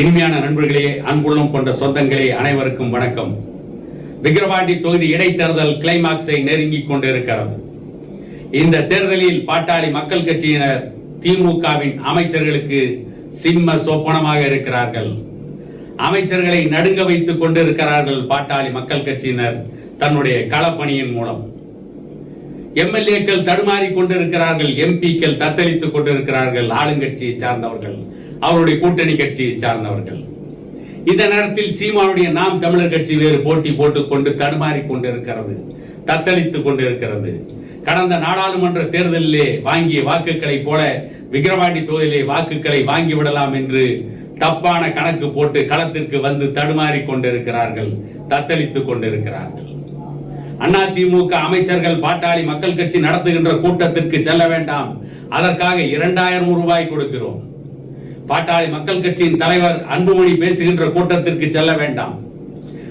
இனிமையான நண்பர்களே அன்புள்ளம் கொண்ட சொந்தங்களே அனைவருக்கும் வணக்கம். விக்கிரவாண்டி தொகுதி இடைத்தேர்தல் கிளைமாக்ஸை நெருங்கிக் கொண்டிருக்கிறது. இந்த தேர்தலில் பாட்டாளி மக்கள் கட்சியினர் திமுகவின் அமைச்சர்களுக்கு சிம்ம சொப்பனமாக இருக்கிறார்கள். அமைச்சர்களை நடுங்க வைத்துக் கொண்டிருக்கிறார்கள் பாட்டாளி மக்கள் கட்சியினர் தன்னுடைய களப்பணியின் மூலம். எம்எல்ஏக்கள் தடுமாறி கொண்டிருக்கிறார்கள் எம்பிக்கள் தத்தளித்துக் கொண்டிருக்கிறார்கள் ஆளுங்கட்சியை சார்ந்தவர்கள் அவருடைய கூட்டணி கட்சியை சார்ந்தவர்கள். இந்த நேரத்தில் சீமானுடைய நாம் தமிழர் கட்சி வேறு போட்டி போட்டுக்கொண்டு தடுமாறி கொண்டிருக்கிறது தத்தளித்துக் கொண்டிருக்கிறது. கடந்த நாடாளுமன்ற தேர்தலிலே வாங்கிய வாக்குகளை போல விக்கிரவாண்டி தொகுதியிலே வாக்குகளை வாங்கி விடலாம் என்று தப்பான கணக்கு போட்டு களத்திற்கு வந்து தடுமாறி கொண்டிருக்கிறார்கள் தத்தளித்துக் கொண்டிருக்கிறார்கள். அதிமுக அமைச்சர்கள் பாட்டாளி மக்கள் கட்சி நடத்துகின்ற கூட்டத்திற்கு செல்ல வேண்டாம். அதற்காக இரண்டாயிரம் ரூபாய் கொடுக்கிறோம். பாட்டாளி மக்கள் கட்சியின் தலைவர் அன்புமணி பேசுகின்ற கூட்டத்திற்கு செல்ல வேண்டாம்.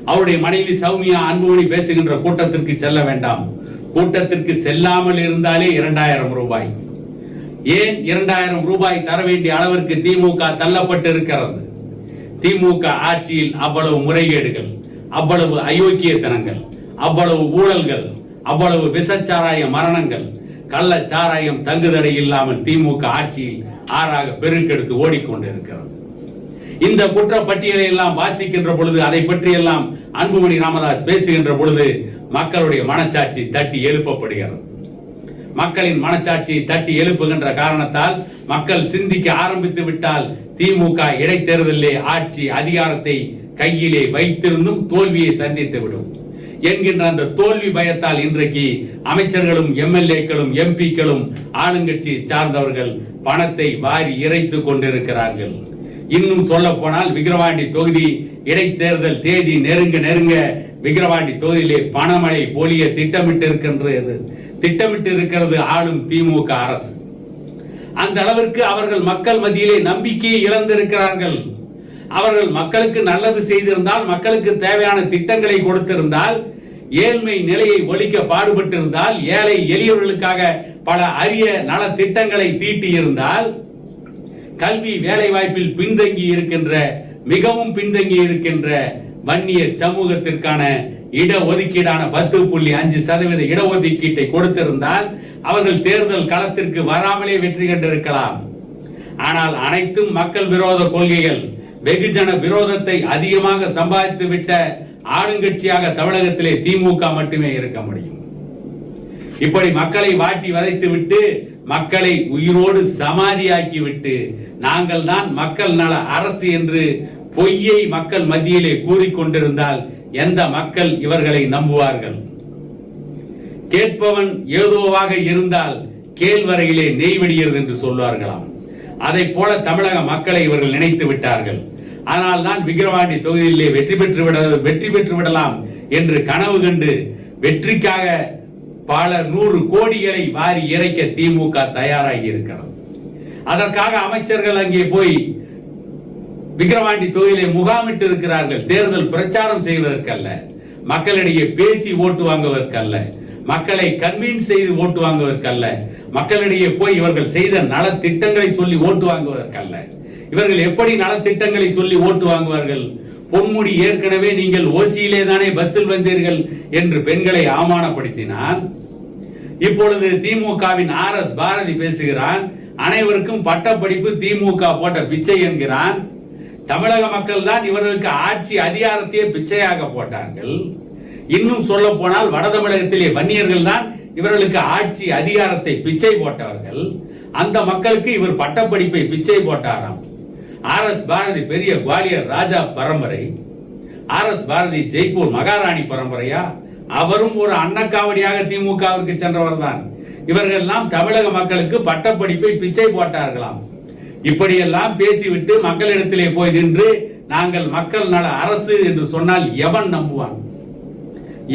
அவருடைய மனைவி சௌமியா அன்புமணி பேசுகின்ற கூட்டத்திற்கு செல்ல வேண்டாம். கூட்டத்திற்கு செல்லாமல் இருந்தாலே இரண்டாயிரம் ரூபாய். ஏன் இரண்டாயிரம் ரூபாய் தர வேண்டிய அளவிற்கு திமுக தள்ளப்பட்டு இருக்கிறது திமுக ஆட்சியில் அவ்வளவு முறைகேடுகள் அவ்வளவு அயோக்கியத்தனங்கள். அவ்வளவு ஊழல்கள் அவ்வளவு விசச்சாராய மரணங்கள் கள்ளச்சாராயம் தங்குதடை இல்லாமல் திமுக ஆட்சியில் ஆறாக பெருக்கெடுத்து ஓடிக்கொண்டிருக்கிறது. இந்த குற்றப்பட்டியலை எல்லாம் வாசிக்கின்ற பொழுது அதை பற்றி எல்லாம் அன்புமணி ராமதாஸ் பேசுகின்ற பொழுது மக்களுடைய மனச்சாட்சி தட்டி எழுப்பப்படுகிறது. மக்களின் மனச்சாட்சியை தட்டி எழுப்புகின்ற காரணத்தால் மக்கள் சிந்திக்க ஆரம்பித்து விட்டால் திமுக இடைத்தேர்தலிலே ஆட்சி அதிகாரத்தை கையிலே வைத்திருந்தும் தோல்வியை சந்தித்து விடும். என்கின்ற அந்த தோல்வி பயத்தால் இன்றைக்கு அமைச்சர்களும் எம்எல்ஏக்களும் எம்பிக்களும் ஆளுங்கட்சி சார்ந்தவர்கள் பணத்தை வாரி இறைத்து கொண்டிருக்கிறார்கள். இன்னும் சொல்ல போனால் விக்கிரவாண்டி தொகுதி இடைத்தேர்தல் தேதி நெருங்க நெருங்க விக்கிரவாண்டி தொகுதியிலே பணமழை பொழிய திட்டமிட்டு இருக்கின்றது திட்டமிட்டு இருக்கிறது ஆளும் திமுக அரசு. அந்த அளவிற்கு அவர்கள் மக்கள் மத்தியிலே நம்பிக்கையை இழந்திருக்கிறார்கள். அவர்கள் மக்களுக்கு நல்லது செய்திருந்தால் மக்களுக்கு தேவையான திட்டங்களை கொடுத்திருந்தால் ஏழ்மை நிலையை ஒழிக்க பாடுபட்டிருந்தால் ஏழை எளியவர்களுக்காக பல அரிய நல திட்டங்களை தீட்டியிருந்தால் கல்வி வேலை வாய்ப்பில் பின்தங்கி இருக்கின்ற மிகவும் பின்தங்கி இருக்கின்ற வன்னியர் சமூகத்திற்கான இட ஒதுக்கீடான பத்து புள்ளி அஞ்சு சதவீத இடஒதுக்கீட்டை கொடுத்திருந்தால் அவர்கள் தேர்தல் களத்திற்கு வராமலே வெற்றி கண்டிருக்கலாம். ஆனால் அனைத்தும் மக்கள் விரோத கொள்கைகள். வெகுஜன விரோதத்தை அதிகமாக சம்பாதித்து விட்ட ஆளுங்கட்சியாக தமிழகத்திலே திமுக மட்டுமே இருக்க முடியும். இப்படி மக்களை வாட்டி வதைத்து விட்டு மக்களை உயிரோடு சமாதியாக்கி விட்டு நாங்கள் தான் மக்கள் நல அரசு என்று பொய்யை மக்கள் மத்தியிலே கூறிக்கொண்டிருந்தால் எந்த மக்கள் இவர்களை நம்புவார்கள்? கேட்பவன் ஏதோவாக இருந்தால் கேழ்வரையிலே நெய் விடுகிறது என்று சொல்வார்களாம். அதை போல தமிழக மக்களை இவர்கள் நினைத்து விட்டார்கள். ஆனால் தான் விக்கிரவாண்டி தொகுதியிலே வெற்றி பெற்று விட வெற்றி பெற்று விடலாம் என்று கனவு கண்டு வெற்றிக்காக பல நூறு கோடிகளை வாரி இறைக்க திமுக தயாராகி இருக்கிறது. அதற்காக அமைச்சர்கள் அங்கே போய் விக்கிரவாண்டி தொகுதியிலே முகாமிட்டு இருக்கிறார்கள். தேர்தல் பிரச்சாரம் செய்வதற்கல்ல. மக்களிடையே பேசி ஓட்டு வாங்குவதற்கல்ல. மக்களை கன்வீன் செய்து ஓட்டு வாங்குவதற்கல்ல. மக்களிடையே போய் இவர்கள் செய்த நலத்திட்டங்களை சொல்லி ஓட்டு வாங்குவதற்கல்ல. இவர்கள் எப்படி நலத்திட்டங்களை சொல்லி ஓட்டு வாங்குவார்கள்? பொன்முடி ஏற்கனவே நீங்கள் ஓசியிலே தானே பஸ்ஸில் வந்தீர்கள் என்று பெண்களை அவமானப்படுத்தினான் இப்பொழுது திமுகவின் ஆர் எஸ் பாரதி பேசுகிறான் அனைவருக்கும் பட்டப்படிப்பு திமுக போட்ட பிச்சை என்கிறான். தமிழக மக்கள் தான் இவர்களுக்கு ஆட்சி அதிகாரத்தையே பிச்சையாக போட்டார்கள். இன்னும் சொல்ல போனால் வட தமிழகத்திலே வன்னியர்கள் தான் இவர்களுக்கு ஆட்சி அதிகாரத்தை பிச்சை போட்டவர்கள். அந்த மக்களுக்கு இவர் பட்டப்படிப்பை பிச்சை போட்டாராம். ஆர் எஸ் பாரதி பெரிய குவாலியர் ராஜா பரம்பரை ஆர் எஸ் பாரதி ஜெய்ப்பூர் மகாராணி பரம்பரையா? அவரும் ஒரு அன்னக்காவடியாக திமுகவிற்கு சென்றவர் தான். இவர்கள் எல்லாம் தமிழக மக்களுக்கு பட்டப்படிப்பை பிச்சை போட்டார்களாம். இப்படியெல்லாம் பேசிவிட்டு மக்களிடத்திலே போய் நின்று நாங்கள் மக்கள் நல அரசு என்று சொன்னால் எவன் நம்புவான்?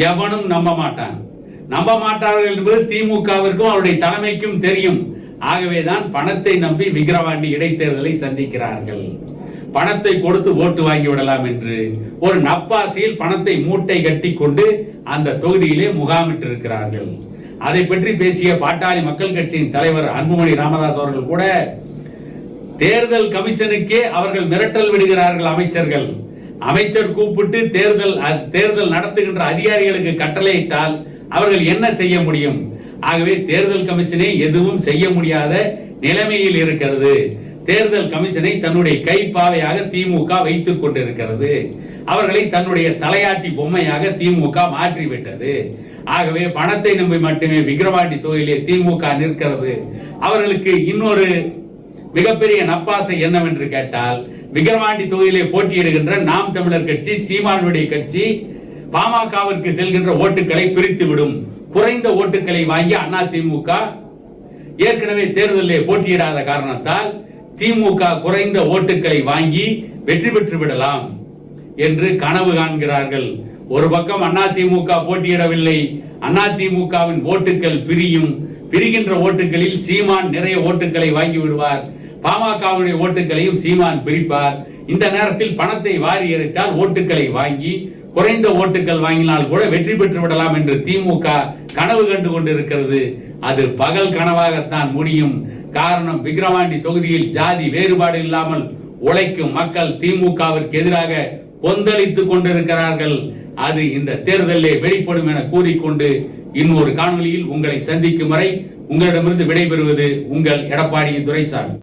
எவனும் நம்ப மாட்டான். நம்ப மாட்டார்கள் என்பது திமுகவிற்கும் அவருடைய தலைமைக்கும் தெரியும். ஆகவேதான் பணத்தை நம்பி விக்கிரவாண்டி இடைத்தேர்தலை சந்திக்கிறார்கள். பணத்தை கொடுத்து ஓட்டு வாங்கி விடலாம் என்று ஒரு நப்பாசையில் பணத்தை மூட்டை கட்டி கொண்டு அந்த தொகுதியிலே முகாமிட்டு இருக்கிறார்கள் அதை பற்றி பேசிய பாட்டாளி மக்கள் கட்சியின் தலைவர் அன்புமணி ராமதாஸ் அவர்கள் கூட தேர்தல் கமிஷனுக்கே அவர்கள் மிரட்டல் விடுகிறார்கள் அமைச்சர்கள். அமைச்சர் கூப்பிட்டு தேர்தல் தேர்தல் நடத்துகின்ற அதிகாரிகளுக்கு கட்டளையிட்டால் அவர்கள் என்ன செய்ய முடியும்? ஆகவே தேர்தல் கமிஷனே எதுவும் செய்ய முடியாத நிலைமையில் இருக்கிறது. தேர்தல் கமிஷனை தன்னுடைய கைப்பாவையாக திமுக வைத்துக் கொண்டிருக்கிறது. அவர்களை தன்னுடைய தலையாட்டி பொம்மையாக திமுக மாற்றிவிட்டது. ஆகவே பணத்தை நம்பி மட்டுமே விக்கிரவாண்டி தொகுதியிலே திமுக நிற்கிறது. அவர்களுக்கு இன்னொரு மிகப்பெரிய நப்பாசை என்னவென்று கேட்டால் விக்கிரவாண்டி தொகுதியிலே போட்டியிடுகின்ற நாம் தமிழர் கட்சி சீமானுடைய கட்சி பாமகவிற்கு செல்கின்ற ஓட்டுகளை பிரித்து விடும் குறைந்த ஓட்டுகளை வாங்கி அண்ணா திமுக ஏற்கனவே தேர்தலில் போட்டியிடாத காரணத்தால் திமுக குறைந்த ஓட்டுகளை வாங்கி வெற்றி பெற்று விடலாம் என்று கனவு காண்கிறார்கள். ஒரு பக்கம் அதிமுக போட்டியிடவில்லை. அதிமுகவின் ஓட்டுகள் பிரியும். பிரிகின்ற ஓட்டுகளில் சீமான் நிறைய ஓட்டுகளை வாங்கி விடுவார். பாமகவுடைய ஓட்டுகளையும் சீமான் பிரிப்பார். இந்த நேரத்தில் பணத்தை வாரி இறைத்தால் ஓட்டுகளை வாங்கி குறைந்த ஓட்டுகள் வாங்கினால் கூட வெற்றி பெற்று விடலாம் என்று திமுக கனவு கண்டு கொண்டிருக்கிறது. அது பகல் கனவாகத்தான் முடியும். காரணம் விக்கிரவாண்டி தொகுதியில் ஜாதி வேறுபாடு இல்லாமல் உழைக்கும் மக்கள் திமுகவிற்கு எதிராக கொந்தளித்துக் கொண்டிருக்கிறார்கள். அது இந்த தேர்தலிலே வெளிப்படும் என கூறிக்கொண்டு இன்னொரு காணொலியில் உங்களை சந்திக்கும் வரை உங்களிடமிருந்து விடைபெறுவது உங்கள் எடப்பாடி துரைசாமி.